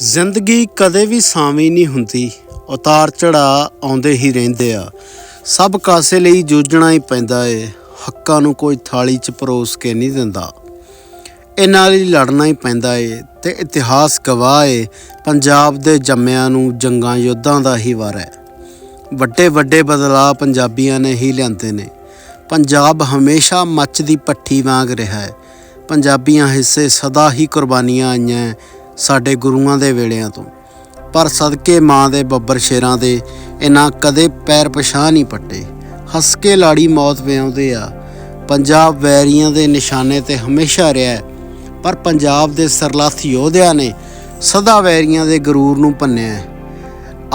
ਜ਼ਿੰਦਗੀ ਕਦੇ ਵੀ ਸਾਵੀਂ ਨਹੀਂ ਹੁੰਦੀ। ਉਤਾਰ ਚੜਾ ਆਉਂਦੇ ਹੀ ਰਹਿੰਦੇ ਆ। ਸਭ ਕਾਸੇ ਲਈ ਜੂਝਣਾ ਹੀ ਪੈਂਦਾ ਏ। ਹੱਕਾਂ ਨੂੰ ਕੋਈ ਥਾਲੀ 'ਚ ਪਰੋਸ ਕੇ ਨਹੀਂ ਦਿੰਦਾ। ਇਹਨਾਂ ਲਈ ਲੜਨਾ ਹੀ ਪੈਂਦਾ ਏ ਤੇ ਇਤਿਹਾਸ ਗਵਾਹ ਏ। ਪੰਜਾਬ ਦੇ ਜੰਮਿਆਂ ਨੂੰ ਜੰਗਾਂ ਯੁੱਧਾਂ ਦਾ ਹੀ ਵਾਰ ਹੈ। ਵੱਡੇ ਵੱਡੇ ਬਦਲਾਅ ਪੰਜਾਬੀਆਂ ਨੇ ਹੀ ਲਿਆਂਦੇ ਨੇ। ਪੰਜਾਬ ਹਮੇਸ਼ਾ ਮੱਚ ਦੀ ਪੱਠੀ ਵਾਂਗ ਰਿਹਾ ਹੈ। ਪੰਜਾਬੀਆਂ ਹਿੱਸੇ ਸਦਾ ਹੀ ਕੁਰਬਾਨੀਆਂ ਆਈਆਂ। ਸਾਡੇ ਗੁਰੂਆਂ ਦੇ ਵੇਲਿਆਂ ਤੋਂ। ਪਰ ਸਦਕੇ ਮਾਂ ਦੇ ਬੱਬਰ ਸ਼ੇਰਾਂ ਦੇ ਇਹਨਾਂ ਕਦੇ ਪੈਰ ਪਛਾਹ ਨਹੀਂ ਪੱਟੇ। ਹੱਸ ਕੇ ਲਾੜੀ ਮੌਤ ਵਿਆਉਂਦੇ ਆ। ਪੰਜਾਬ ਵੈਰੀਆਂ ਦੇ ਨਿਸ਼ਾਨੇ ਤੇ ਹਮੇਸ਼ਾ ਰਿਹਾ ਪਰ ਪੰਜਾਬ ਦੇ ਸਰਲੱਥ ਯੋਧਿਆਂ ਨੇ ਸਦਾ ਵੈਰੀਆਂ ਦੇ ਗਰੂਰ ਨੂੰ ਭੰਨਿਆ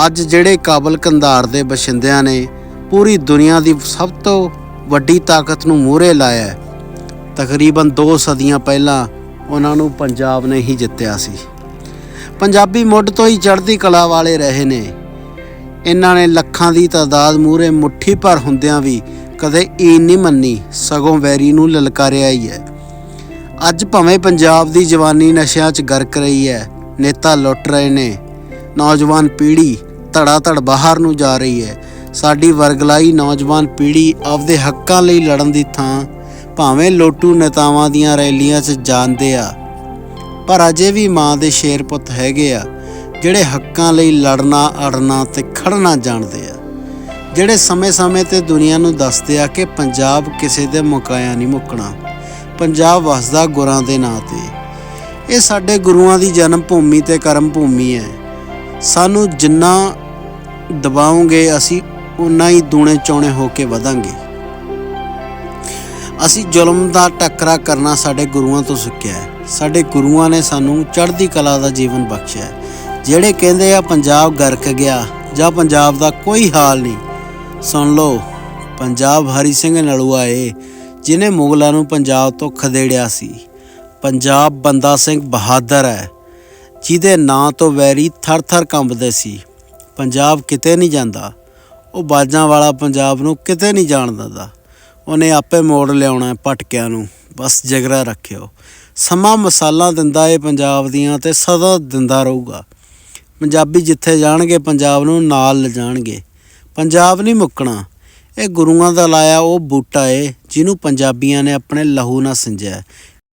ਅੱਜ ਜਿਹੜੇ ਕਾਬਲ ਕੰਧਾਰ ਦੇ ਬਸ਼ਿੰਦਿਆਂ ਨੇ ਪੂਰੀ ਦੁਨੀਆ ਦੀ ਸਭ ਤੋਂ ਵੱਡੀ ਤਾਕਤ ਨੂੰ ਮੂਹਰੇ ਲਾਇਆ ਤਕਰੀਬਨ 2 ਸਦੀਆਂ ਪਹਿਲਾਂ ਉਹਨਾਂ ਨੂੰ ਪੰਜਾਬ ਨੇ ਹੀ ਜਿੱਤਿਆ ਸੀ। ਪੰਜਾਬੀ ਮੁੱਢ ਤੋਂ ਹੀ ਚੜ੍ਹਦੀ ਕਲਾ ਵਾਲੇ ਰਹੇ ਨੇ। ਇਹਨਾਂ ਨੇ ਲੱਖਾਂ ਦੀ ਤਾਦਾਦ ਮੂਹਰੇ ਮੁੱਠੀ ਭਰ ਹੁੰਦਿਆਂ ਵੀ ਕਦੇ ਈਨ ਨਹੀਂ ਮੰਨੀ, ਸਗੋਂ ਵੈਰੀ ਨੂੰ ਲਲਕਾਰਿਆ ਹੀ ਹੈ। ਅੱਜ ਭਾਵੇਂ ਪੰਜਾਬ ਦੀ ਜਵਾਨੀ ਨਸ਼ਿਆਂ 'ਚ ਗਰਕ ਰਹੀ ਹੈ, ਨੇਤਾ ਲੁੱਟ ਰਹੇ ਨੇ। ਨੌਜਵਾਨ ਪੀੜ੍ਹੀ ਧੜਾ ਧੜ ਬਾਹਰ ਨੂੰ ਜਾ ਰਹੀ ਹੈ। ਸਾਡੀ ਵਰਗਲਾਈ ਨੌਜਵਾਨ ਪੀੜ੍ਹੀ ਆਪਦੇ ਹੱਕਾਂ ਲਈ ਲੜਨ ਦੀ ਥਾਂ, ਭਾਵੇਂ ਲੋਟੂ ਨੇਤਾਵਾਂ ਦੀਆਂ ਰੈਲੀਆਂ 'ਚ ਜਾਂਦੇ ਆ। ਪਰ ਅਜੇ ਵੀ ਮਾਂ ਦੇ ਸ਼ੇਰ ਪੁੱਤ ਹੈਗੇ ਆ, ਜਿਹੜੇ ਹੱਕਾਂ ਲਈ ਲੜਨਾ, ਅੜਨਾ ਤੇ ਖੜਨਾ ਜਾਣਦੇ ਆ। ਜਿਹੜੇ ਸਮੇਂ-ਸਮੇਂ ਤੇ ਦੁਨੀਆ ਨੂੰ ਦੱਸਦੇ ਆ ਕਿ ਪੰਜਾਬ ਕਿਸੇ ਦੇ ਮੁਕਾਇਆ ਨਹੀਂ ਮੁੱਕਣਾ, ਪੰਜਾਬ ਵਸਦਾ ਗੁਰਾਂ ਦੇ ਨਾਂ ਤੇ। ਇਹ ਸਾਡੇ ਗੁਰੂਆਂ ਦੀ ਜਨਮ ਭੂਮੀ ਤੇ ਕਰਮ ਭੂਮੀ ਹੈ। ਸਾਨੂੰ ਜਿੰਨਾ ਦਬਾਉਂਗੇ, ਅਸੀਂ ਉਨਾ ਹੀ ਦੂਣੇ ਚੌਣੇ ਹੋ ਕੇ ਵਧਾਂਗੇ। ਅਸੀਂ ਜ਼ੁਲਮ ਦਾ ਟੱਕਰਾ ਕਰਨਾ ਸਾਡੇ ਗੁਰੂਆਂ ਤੋਂ ਸਿੱਖਿਆ ਹੈ। ਸਾਡੇ ਗੁਰੂਆਂ ਨੇ ਸਾਨੂੰ ਚੜ੍ਹਦੀ ਕਲਾ ਦਾ ਜੀਵਨ ਬਖਸ਼ਿਆ ਜਿਹੜੇ ਕਹਿੰਦੇ ਆ ਪੰਜਾਬ ਗਰਕ ਗਿਆ ਜਾਂ ਪੰਜਾਬ ਦਾ ਕੋਈ ਹਾਲ ਨਹੀਂ, ਸੁਣ ਲਓ, ਪੰਜਾਬ ਹਰੀ ਸਿੰਘ ਨਲੂਆ ਏ ਜਿਨੇ ਮੁਗਲਾਂ ਨੂੰ ਪੰਜਾਬ ਤੋਂ ਖਦੇੜਿਆ ਸੀ। ਪੰਜਾਬ ਬੰਦਾ ਸਿੰਘ ਬਹਾਦਰ ਹੈ, ਜਿਹਦੇ ਨਾਂ ਤੋਂ ਵੈਰੀ ਥਰ-ਥਰ ਕੰਬਦੇ ਸੀ। ਪੰਜਾਬ ਕਿਤੇ ਨਹੀਂ ਜਾਂਦਾ, ਉਹ ਬਾਜਾਂ ਵਾਲਾ ਪੰਜਾਬ ਨੂੰ ਕਿਤੇ ਨਹੀਂ ਜਾਣ ਦਿੰਦਾ। ਉਹਨੇ ਆਪੇ ਮੋੜ ਲਿਆਉਣਾ ਹੈ ਭਟਕਿਆਂ ਨੂੰ, ਬਸ ਜਗਰਾ ਰੱਖਿਓ। ਸਮਾਂ ਮਸਾਲਾ ਦਿੰਦਾ ਏ ਪੰਜਾਬ ਦੀਆਂ ਤੇ ਸਦਾ ਦਿੰਦਾ ਰਹੂਗਾ। ਪੰਜਾਬੀ ਜਿੱਥੇ ਜਾਣਗੇ ਪੰਜਾਬ ਨੂੰ ਨਾਲ ਲਿਜਾਣਗੇ। ਪੰਜਾਬ ਨਹੀਂ ਮੁੱਕਣਾ। ਇਹ ਗੁਰੂਆਂ ਦਾ ਲਾਇਆ ਉਹ ਬੂਟਾ ਏ, ਜਿਹਨੂੰ ਪੰਜਾਬੀਆਂ ਨੇ ਆਪਣੇ ਲਹੂ ਨਾਲ ਸਿੰਜਿਆ।